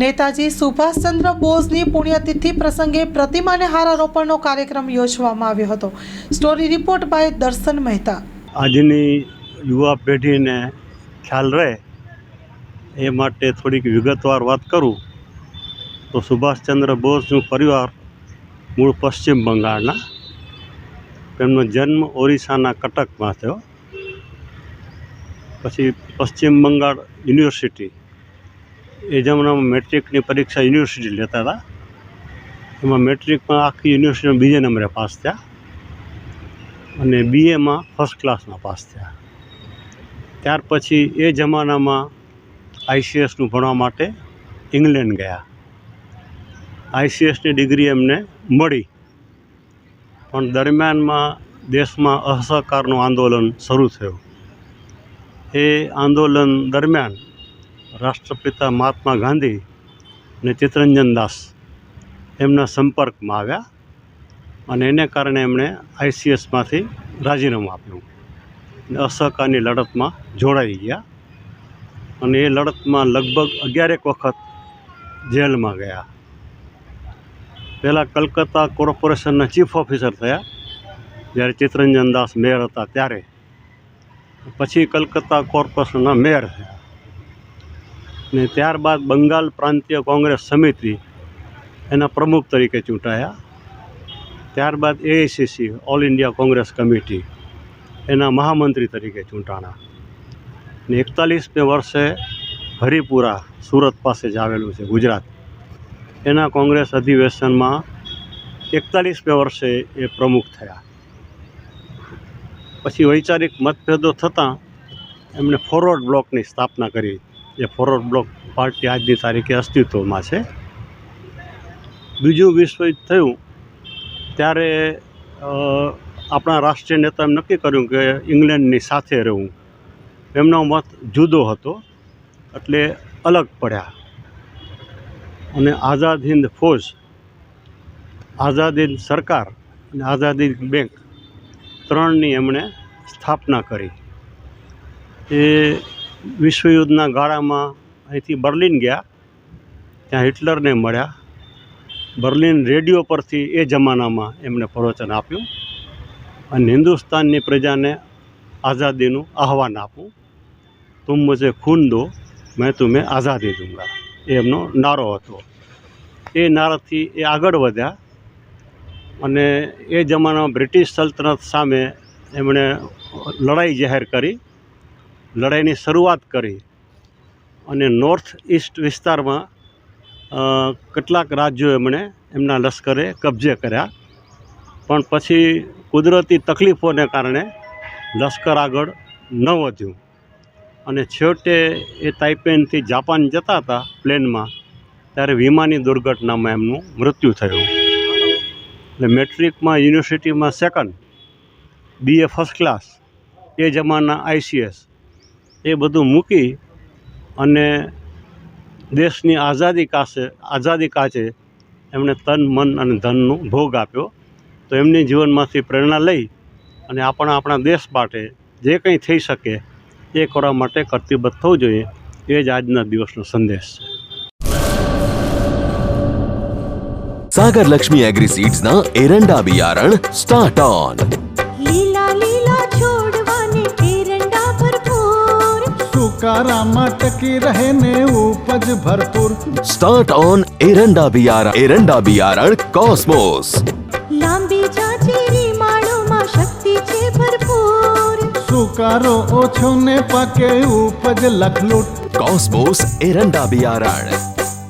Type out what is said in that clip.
નેતાજી સુભાષચંદ્ર બોઝની પુણ્યતિથિ પ્રસંગે પ્રતિમાને હારારોપણનો કાર્યક્રમ યોજવામાં આવ્યો હતો. સ્ટોરી રિપોર્ટ બાય દર્શન મહેતા. આજની યુવા પેઢીને ખ્યાલ રહે એ માટે થોડીક વિગતવાર વાત કરું. તો સુભાષચંદ્ર બોઝનું પરિવાર મૂળ પશ્ચિમ બંગાળના. તેમનો જન્મ ઓરિસ્સાના કટકમાં થયો. પછી પશ્ચિમ બંગાળ યુનિવર્સિટી એ જમાનામાં મેટ્રિકની પરીક્ષા યુનિવર્સિટી લેતા હતા. એમાં મેટ્રિકમાં આખી યુનિવર્સિટીમાં બીજે નંબરે પાસ થયા અને બીએમાં ફર્સ્ટ ક્લાસમાં પાસ થયા. ત્યાર પછી એ જમાનામાં આઈસીએસનું ભણવા માટે ઇંગ્લેન્ડ ગયા. આઈસીએસની ડિગ્રી એમને મળી. પણ દરમિયાનમાં દેશમાં અસહકારનું આંદોલન શરૂ થયું. એ આંદોલન દરમિયાન રાષ્ટ્રપિતા મહાત્મા ગાંધી અને ચિત્તરંજન દાસ એમના સંપર્કમાં આવ્યા અને એને કારણે એમણે આઈસીએસમાંથી રાજીનામું આપ્યું. અને અસહકારની લડતમાં જોડાઈ ગયા અને એ લડતમાં લગભગ અગિયારેક વખત જેલમાં ગયા. પહેલાં કલકત્તા કોર્પોરેશનના ચીફ ઓફિસર થયા, જ્યારે ચિત્તરંજન દાસ મેયર હતા ત્યારે. પછી કલકત્તા કોર્પોરેશનના મેયર થયા. ને ત્યારબાદ બંગાળ પ્રાંતીય કોંગ્રેસ સમિતિ એના પ્રમુખ તરીકે ચૂંટાયા. ત્યારબાદ AICC all India Congress committee એના મહામંત્રી તરીકે ચૂંટાણા. ને એકતાલીસમે વર્ષે હરિપુરા સુરત પાસે જ આવેલું છે ગુજરાત. એના કોંગ્રેસ અધિવેશનમાં એકતાલીસમે વર્ષે એ પ્રમુખ થયા. પછી વૈચારિક મતભેદો થતાં એમણે ફોરવર્ડ બ્લોકની સ્થાપના કરી. જે ફોરવર્ડ બ્લોક પાર્ટી આજની તારીખે અસ્તિત્વમાં છે. બીજું વિશ્વયુદ્ધ થયું, ત્યારે આપણા રાષ્ટ્રીય નેતાએ નક્કી કર્યું કે ઇંગ્લેન્ડની સાથે રહેવું. એમનો મત જુદો હતો, એટલે અલગ પડ્યા. અને આઝાદ હિન્દ ફોજ, આઝાદ હિંદ સરકાર અને આઝાદ હિંદ બેંક ત્રણની એમણે સ્થાપના કરી. એ વિશ્વયુદ્ધના ગાળામાં અહીંથી બર્લિન ગયા. ત્યાં હિટલરને મળ્યા. બર્લિન રેડિયો પરથી એ જમાનામાં એમણે પ્રવચન આપ્યું અને હિન્દુસ્તાનની પ્રજાને આઝાદીનું આહવાન આપું તું મુજે ખૂન દો, મેં તુમે આઝાદી દૂંગા. એ એમનો નારો હતો. એ નારાથી એ આગળ વધ્યા અને એ જમાનામાં બ્રિટિશ સલ્તનત સામે એમણે લડાઈ જાહેર કરી. લડાઈની શરૂઆત કરી અને નોર્થ ઈસ્ટ વિસ્તારમાં કેટલાક રાજ્યો એમણે એમના લશ્કરે કબજે કર્યા. પણ પછી કુદરતી તકલીફોને કારણે લશ્કર આગળ ન વધ્યું. અને છેવટે એ તાઇપેનથી જાપાન જતા હતા પ્લેનમાં, ત્યારે વિમાની દુર્ઘટનામાં એમનું મૃત્યુ થયું. એટલે મેટ્રિકમાં યુનિવર્સિટીમાં સેકન્ડ, બીએ ફર્સ્ટ ક્લાસ, એ જમાના આઈસીએસ એ બધું મૂકી અને દેશની આઝાદી કાશે, આઝાદી કાચે એમણે તન, મન અને ધનનો ભોગ આપ્યો. તો એમની જીવનમાંથી પ્રેરણા લઈ અને આપણા આપણા દેશ માટે જે કંઈ થઈ શકે એ કરવા માટે કર્તિબદ્ધ થવું જોઈએ. એ જ આજના દિવસનો સંદેશ છે. સાગર લક્ષ્મી એગ્રી સીડ્સના એરંડા બિયારણ સ્ટાર્ટ ઓન. कारा की रहने उपज भरपूर। स्टार्ट ऑन एरंडा बियारण एरंडा बियारण कॉस्मोस लांबीच्या मा शक्ति छे भरपूर। सुकारो ओछोने पके उपज लखलूट कॉस्मोस एरंडा बियारण